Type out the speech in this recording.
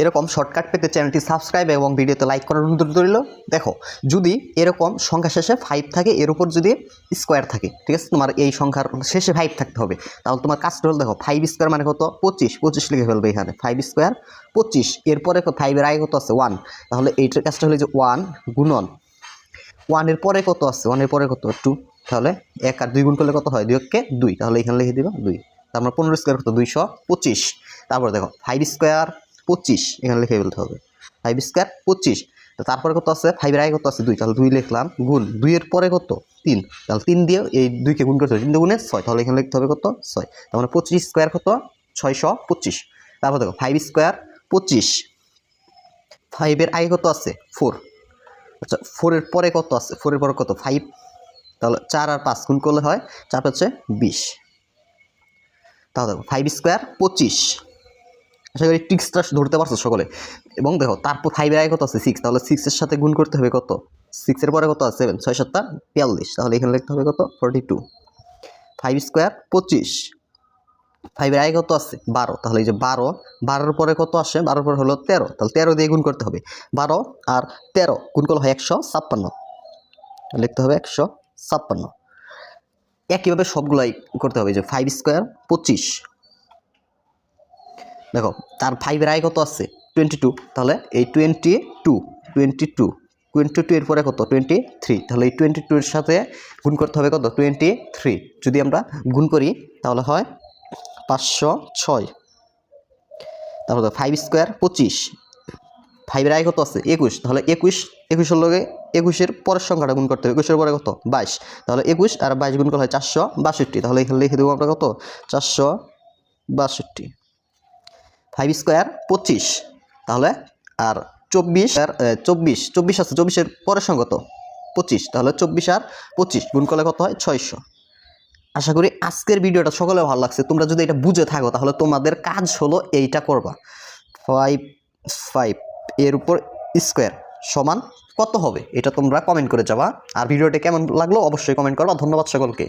এরকম শর্টকাট পেতে চ্যানেলটি সাবস্ক্রাইব এবং ভিডিওতে লাইক করার অনুরোধ রইল। দেখো, যদি এরকম সংখ্যা শেষে ফাইভ থাকে, এর উপর যদি স্কোয়ার থাকে, ঠিক আছে? তোমার এই সংখ্যার শেষে ফাইভ থাকতে হবে। তাহলে তোমার কাজটা হলো দেখো ফাইভ স্কোয়ার মানে কত? পঁচিশ। পঁচিশ লিখে ফেলবে এখানে। ফাইভ স্কোয়ার পঁচিশ। এরপরে ফাইভের আগে কত আছে? ওয়ান তাহলে এইটার কাজটা হলো যে ওয়ান গুণন। ওয়ানের পরে কত আছে? ওয়ানের পরে কত? টু তাহলে এক আর দুই গুণ করলে কত হয়? দুই এককে দুই। তাহলে এখানে লিখে দিবা দুই। তারপর পনেরো স্কোয়ার কত? দুইশো পঁচিশ। তারপরে দেখো ফাইভ স্কোয়ার পঁচিশ, এখানে লিখে ফেলতে হবে। ফাইভ স্কোয়ার পঁচিশ। তারপরে কত আছে? ফাইভের আগে কত আছে? দুই। তাহলে দুই লিখলাম, গুণ। দুইয়ের পরে কত? তিন। তাহলে তিন দিয়ে এই দুইকে গুণ করতে হবে তিন গুণে ছয়। তাহলে এখানে লিখতে হবে কত? ছয়। তার মানে পঁচিশ স্কোয়ার কত? ছয়শো পঁচিশ। তারপর দেখো ফাইভ স্কোয়ার পঁচিশ। ফাইভের আগে কত আছে? ফোর আচ্ছা ফোরের পরে কত আছে? ফোরের পরে কত? ফাইভ তাহলে চার আর পাঁচ গুণ করলে হয়, চার হচ্ছে বিশ। তাহলে দেখো ফাইভ স্কোয়ার পঁচিশ। আশা করি টিক্সটা ধরতে পারছ সকলে। এবং দেখো, তারপর ফাইভের আগে কত আছে? সিক্স তাহলে সিক্সের সাথে গুণ করতে হবে কত? সিক্সের পরে কত আছে? সেভেন ছয়, সাতটা, বিয়াল্লিশ। তাহলে এখানে লিখতে হবে কত? ফোরটি টু ফাইভ স্কোয়ার পঁচিশ ফাইভের আগে কত আছে? বারো। তাহলে এই যে বারো, বারোর পরে কত আসে? বারোর পরে হলো তেরো। তাহলে তেরো দিয়ে গুণ করতে হবে। বারো আর তেরো গুণ করলে হয় একশো ছাপ্পান্ন। লিখতে হবে একশো ছাপ্পান্ন। একইভাবে সবগুলাই করতে হবে। যে ফাইভ স্কোয়ার পঁচিশ। দেখো, তার ফাইভের আয় কত আছে টোয়েন্টি টু তাহলে এই twenty two twenty two twenty two এর পরে কত? টোয়েন্টি থ্রি তাহলে এই টোয়েন্টি টু এর সাথে গুণ করতে হবে কত? টোয়েন্টি থ্রি যদি আমরা গুণ করি, তাহলে হয় পাঁচশো ছয়। তারপর ফাইভ স্কোয়ার পঁচিশ। ফাইভের আয় কত আছে? একুশ। তাহলে একুশ একুশের লগে একুশের পরের সংখ্যাটা গুণ করতে হবে। একুশের পরে কত? বাইশ। তাহলে একুশ আর বাইশ গুণ করা হয় চারশো বাষট্টি। তাহলে এখানে লিখে দেবো আমরা কত? চারশো বাষট্টি। ফাইভ স্কোয়ার পঁচিশ। তাহলে আর চব্বিশ আর চব্বিশ চব্বিশ আছে, চব্বিশের পরের সঙ্গত পঁচিশ। তাহলে চব্বিশ আর পঁচিশ গুণ করলে কত হয়? ছয়শো। আশা করি আজকের ভিডিওটা সকলে ভালো লাগছে। তোমরা যদি এটা বুঝে থাকো, তাহলে তোমাদের কাজ হলো এইটা করবা। ফাইভ ফাইভ এর উপর স্কোয়ার সমান কত হবে? এটা তোমরা কমেন্ট করে যাবা। আর ভিডিওটা কেমন লাগল অবশ্যই কমেন্ট করবা। ধন্যবাদ সকলকে।